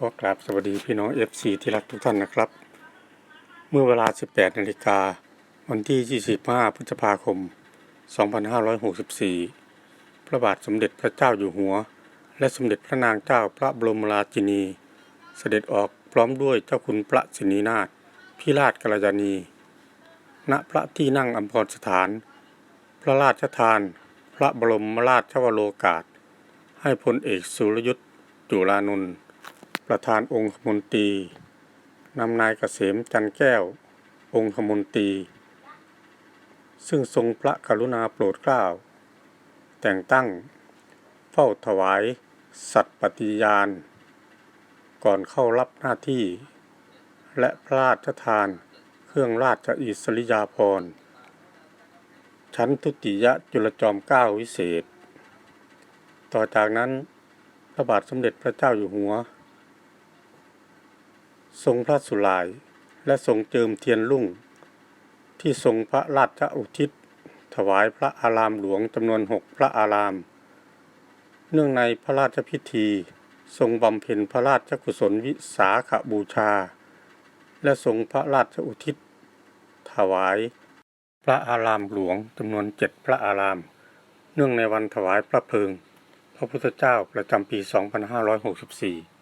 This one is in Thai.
ก็กราบสวัสดีพี่น้อง FC ที่รักทุกท่านนะครับ เมื่อเวลา 18 นาฬิกาวันที่ 25 พฤษภาคม 2564 พระบาทสมเด็จพระเจ้าอยู่หัว และสมเด็จพระนางเจ้าพระบรมราชินี เสด็จออกพร้อมด้วยเจ้าคุณพระสินีนาถพิราชกัลยาณี ณพระที่นั่งอัมพรสถาน พระราชทาน พระบรมราชวโรกาส ให้พลเอกสุรยุทธ์จุลานนท์ ประธานองคมนตรีนำนายเกษมจันแก้ว องคมนตรี ซึ่งทรงพระกรุณาโปรดเกล้า แต่งตั้งเฝ้าถวายสัตย์ปฏิญาณ ก่อนเข้ารับหน้าที่ และพระราชทานเครื่องราชอิสริยาภรณ์ ชั้นทุติยจุลจอมเกล้าวิเศษ ต่อจากนั้นพระบาทสมเด็จพระเจ้าอยู่หัว ทรงพระสุราย และทรงเจิมเทียนรุ่ง ที่ทรงพระราชอุทิศ ถวายพระอารามหลวงจำนวนหกพระอาราม เนื่องในพระราชพิธี ทรงบำเพ็ญพระราชกุศลวิสาขบูชา และทรงพระราชอุทิศ ถวายพระอารามหลวงจำนวนเจ็ดพระอาราม เนื่องในวันถวายพระเพลิง พระพุทธเจ้าประจำปี 2564